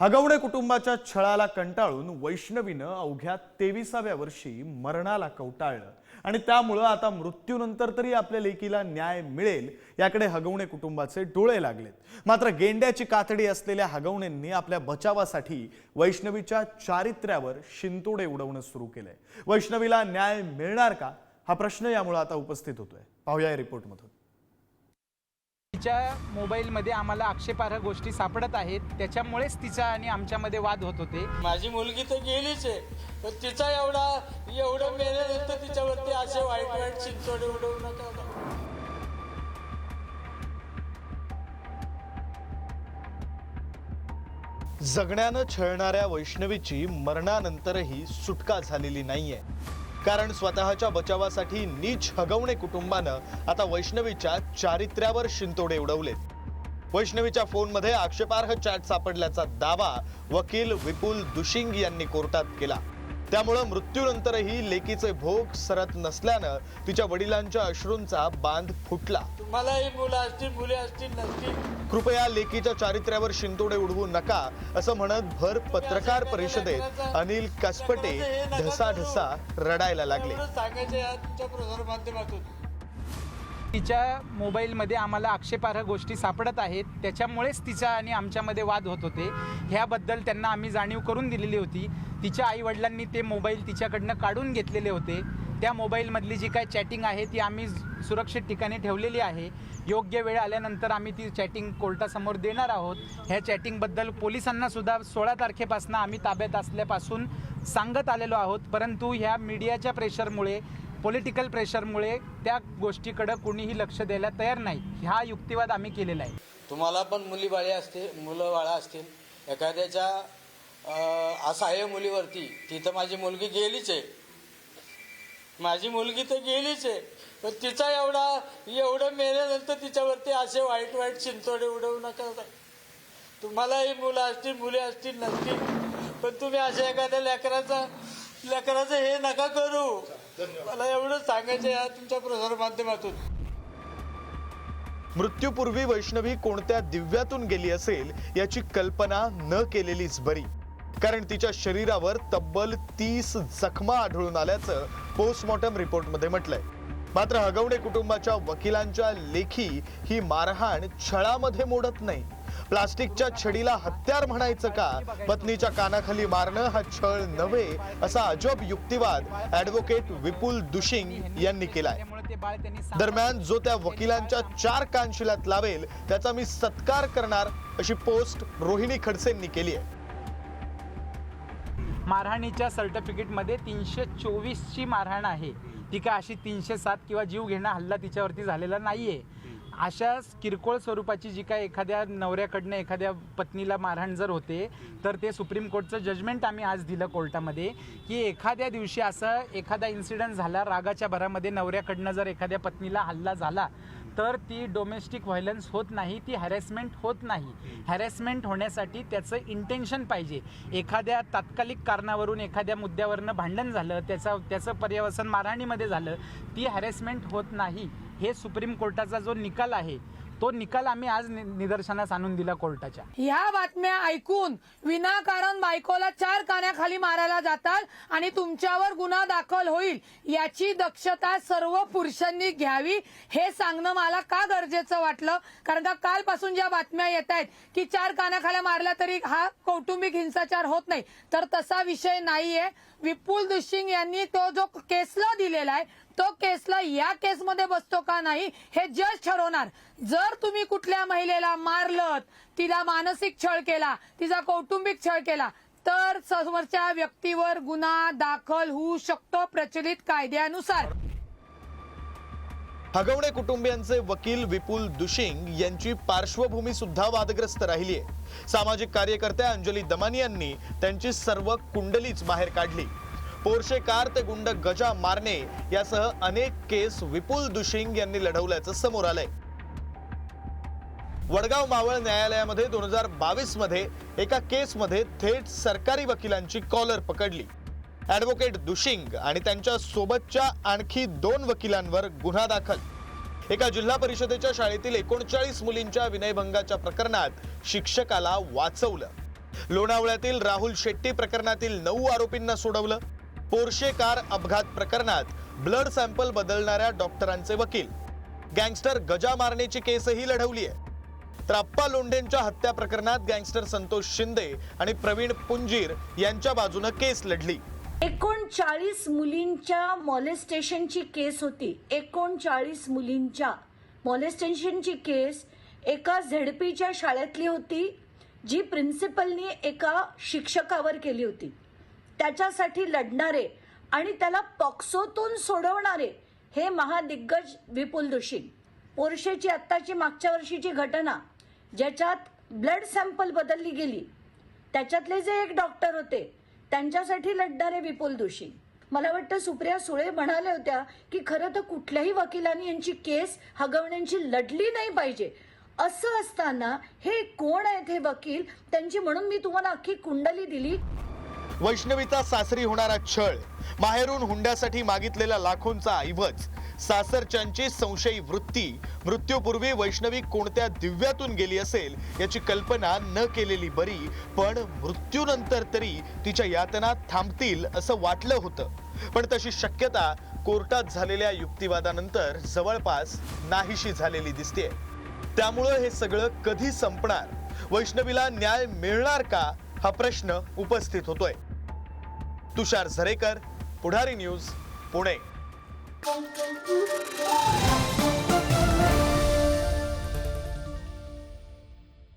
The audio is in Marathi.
हगवडे कुटुंबाच्या छळाला कंटाळून वैष्णवीनं अवघ्या तेविसाव्या वर्षी मरणाला कवटाळलं. आणि त्यामुळं आता मृत्यूनंतर तरी आपल्या लेकीला न्याय मिळेल याकडे हगवणे कुटुंबाचे डोळे लागलेत. मात्र गेंड्याची कातडी असलेल्या हगवणेंनी आपल्या बचावासाठी वैष्णवीच्या चारित्र्यावर शिंतोडे उडवणं सुरू केलंय. वैष्णवीला न्याय मिळणार का? हा प्रश्न यामुळे आता उपस्थित होतोय. पाहूया या रिपोर्टमधून. तिच्या मोबाईलमध्ये आम्हाला आक्षेपार्ह गोष्टी सापडत आहेत. त्याच्यामुळेच तिचा आणि आमच्यामध्ये वाद होत होते. माझी मुलगी तर गेलीच आहे. पण तिचा एवढा एवढं मेल्यानंतर तिच्यावरती असे वाईट वाईट चिंचोडे उडवू नका जगण्यानं छळणाऱ्या वैष्णवीची मरणानंतरही सुटका झालेली नाहीये. कारण स्वतःच्या बचावासाठी नीच हगवणे कुटुंबानं आता वैष्णवीच्या चारित्र्यावर शिंतोडे उडवलेत. वैष्णवीच्या फोनमध्ये आक्षेपार्ह चॅट सापडल्याचा दावा वकील विपुल दुशिंग यांनी कोर्टात केला. त्यामुळं मृत्यूनंतरही लेकीचे भोग सरत नसल्यानं तिच्या वडिलांच्या अश्रूंचा बांध फुटला. तुम्हालाही मुलं असतील मुली असतील नसतील. कृपया लेकीच्या चारित्र्यावर शिंतोडे उडवू नका असं म्हणत भर पत्रकार परिषदेत अनिल कसपटे ढसाढसा रडायला लागले. सांगायचं तिच्या मोबाईलमध्ये आम्हाला आक्षेपार्ह गोष्टी सापडत आहेत. त्याच्यामुळेच तिचा आणि आमच्यामध्ये वाद होत होते. ह्याबद्दल त्यांना आम्ही जाणीव करून दिलेली होती. तिच्या आईवडिलांनी ते मोबाईल तिच्याकडनं काढून घेतलेले होते. त्या मोबाईलमधली जी काय चॅटिंग आहे ती आम्ही सुरक्षित ठिकाणी ठेवलेली आहे. योग्य वेळ आल्यानंतर आम्ही ती चॅटिंग कोर्टासमोर देणार आहोत. ह्या चॅटिंगबद्दल पोलिसांनासुद्धा सोळा तारखेपासून आम्ही ताब्यात असल्यापासून सांगत आलेलो आहोत. परंतु ह्या मीडियाच्या प्रेशरमुळे पॉलिटिकल प्रेशरमुळे त्या गोष्टीकडं कुणीही लक्ष द्यायला तयार नाही. हा युक्तिवाद आम्ही केलेला आहे. तुम्हाला पण मुली बाळी असतील मुलं बाळा असतील एखाद्याच्या असं असहाय्य मुलीवरती. तिथं माझी मुलगी गेलीच आहे. माझी मुलगी तर गेलीच आहे. पण तिचा एवढा एवढं मेल्यानंतर तिच्यावरती असे वाईट वाईट चिंचोडे उडवू नका. तुम्हालाही मुलं असतील मुली असतील नसतील. पण तुम्ही अशा एखाद्या लेकराचा लेकराचं हे नका करू. मला एवढं सांगायचं या तुमच्या प्रसार माध्यमातून. मृत्यूपूर्वी वैष्णवी कोणत्या दिव्यातून गेली असेल याची कल्पना न केलेलीच बरी. कारण तिच्या शरीरावर तब्बल तीस जखमा आढळून आल्याचं पोस्टमॉर्टम रिपोर्टमध्ये म्हटलंय. मात्र हगवणे कुटुंबाच्या वकिलांच्या लेखी ही मारहाण छळामध्ये मोडत नाही. प्लास्टिकच्या छडीला हत्यार म्हणायचं का? पत्नीच्या कानाखाली मारणं हा छळ नव्हे असा अजब युक्तिवाद ऍडव्होकेट विपुल दुशिंग यांनी केलाय. दरम्यान जो त्या वकिलांच्या चार कानशिलात लावेल त्याचा मी सत्कार करणार अशी पोस्ट रोहिणी खडसेंनी केली आहे. मारहाणीच्या सर्टिफिकेटमध्ये तीनशे चोवीसची मारहाण आहे. ती काय अशी तीनशे सात किंवा जीव घेणं हल्ला तिच्यावरती झालेला नाही आहे अशा किरकोळ स्वरूपाची जी काय एखाद्या नवऱ्याकडनं एखाद्या पत्नीला मारहाण जर होते तर ते सुप्रीम कोर्टचं जजमेंट आम्ही आज दिलं कोर्टामध्ये की एखाद्या दिवशी असं एखादा इन्सिडंट झाला रागाच्या भरामध्ये नवऱ्याकडनं जर एखाद्या पत्नीला हल्ला झाला तर ती डोमेस्टिक व्हायलन्स होत नाही ती हॅरेसमेंट होत नाही. हॅरेसमेंट होण्यासाठी त्याचं इंटेन्शन पाहिजे. एखाद्या तात्कालिक कारणावरून एखाद्या मुद्द्यावरनं भांडण झालं त्याचा त्याचं पर्यवसन मारहाणीमध्ये झालं ती हॅरेसमेंट होत नाही. हे सुप्रीम कोर्टाचा जो निकाल आहे तो निकाल आम्ही आज नि- निदर्शनास आणून दिला कोर्टाच्या. ह्या बातम्या ऐकून विनाकारण बायकोला चार कान्याखाली मारायला जातात आणि तुमच्यावर गुन्हा दाखल होईल याची दक्षता सर्व पुरुषांनी घ्यावी हे सांगणं मला का गरजेचं वाटलं? कारण का कालपासून ज्या बातम्या येत आहेत की चार कानाखाल्या मारल्या तरी हा कौटुंबिक हिंसाचार होत नाही. तर तसा विषय नाहीये. विपुल दुशिंग यांनी तो जो केसला दिलेला आहे तो केसला या केसमध्ये बसतो का नाही हे जज ठरवणार. जर तुम्ही कुठल्या महिलेला मारलं तिला मानसिक छळ केला तिचा कौटुंबिक छळ केला तर समोरच्या व्यक्तीवर गुन्हा दाखल होऊ शकतो प्रचलित कायद्यानुसार. हगवणे कुटुंबियांचे वकील विपुल दुशिंग यांची पार्श्वभूमी सुद्धा वादग्रस्त राहिली आहे सामाजिक कार्यकर्त्या अंजली दमानी यांनी त्यांची सर्व कुंडलीच बाहेर काढली. पोर्शे कार ते गुंड गजा मारणे यासह अनेक केस विपुल दुशिंग यांनी लढवल्याचं समोर आलंय. वडगाव मावळ न्यायालयामध्ये दोन हजार बावीसमध्ये एका केसमध्ये थेट सरकारी वकिलांची कॉलर पकडली. ऍडव्होकेट दुशिंग आणि त्यांच्या सोबतच्या आणखी दोन वकिलांवर गुन्हा दाखल. एका जिल्हा परिषदेच्या शाळेतील एकोणचाळीस मुलींच्या विनयभंगाच्या प्रकरणात शिक्षकाला वाचवलं. लोणावळ्यातील राहुल शेट्टी प्रकरणातील नऊ आरोपींना सोडवलं. पोर्शे कार अपघात प्रकरणात ब्लड सॅम्पल बदलणाऱ्या डॉक्टरांचे वकील. गँगस्टर गजा मारण्याची केसही लढवली आहे तर अप्पा लोंढेंच्या हत्या प्रकरणात गँगस्टर संतोष शिंदे आणि प्रवीण पुंजीर यांच्या बाजूनं केस लढली. एकोणचाळीस मुलींच्या मॉलेस्टेशनची केस होती. एकोणचाळीस मुलींच्या मॉलेस्टेशनची केस एका झेडपीच्या शाळेतली होती जी प्रिन्सिपलनी एका शिक्षकावर केली होती. त्याच्यासाठी लढणारे आणि त्याला पॉक्सोतून सोडवणारे हे महादिग्गज विपुल दोषी पोर्शेची आत्ताची मागच्या वर्षीची घटना ज्याच्यात ब्लड सॅम्पल बदलली गेली. त्याच्यातले जे एक डॉक्टर होते त्यांच्यासाठी लढणारे विपुल दोषी मला वाटतं सुप्रिया सुळे म्हणाल्या होत्या की खरं तर कुठल्याही वकिलांनी यांची केस हगवण्याची लढली नाही पाहिजे. असं असताना हे कोण आहेत हे वकील? त्यांची म्हणून मी तुम्हाला अख्खी कुंडली दिली. वैष्णवीचा सासरी होणारा छळ माहेरून हुंड्यासाठी मागितलेला लाखोंचा ऐवज सासरच्यांची संशयी वृत्ती मृत्यूपूर्वी वैष्णवी कोणत्या दिव्यातून गेली असेल याची कल्पना न केलेली बरी पण मृत्यूनंतर तरी तिच्या यातना थांबतील असं वाटलं होतं. पण तशी शक्यता कोर्टात झालेल्या युक्तिवादानंतर जवळपास नाहीशी झालेली दिसते त्यामुळं हे सगळं कधी संपणार? वैष्णवीला न्याय मिळणार का? हा प्रश्न उपस्थित होतोय. तुषार झरेकर पुढारी न्यूज पुणे.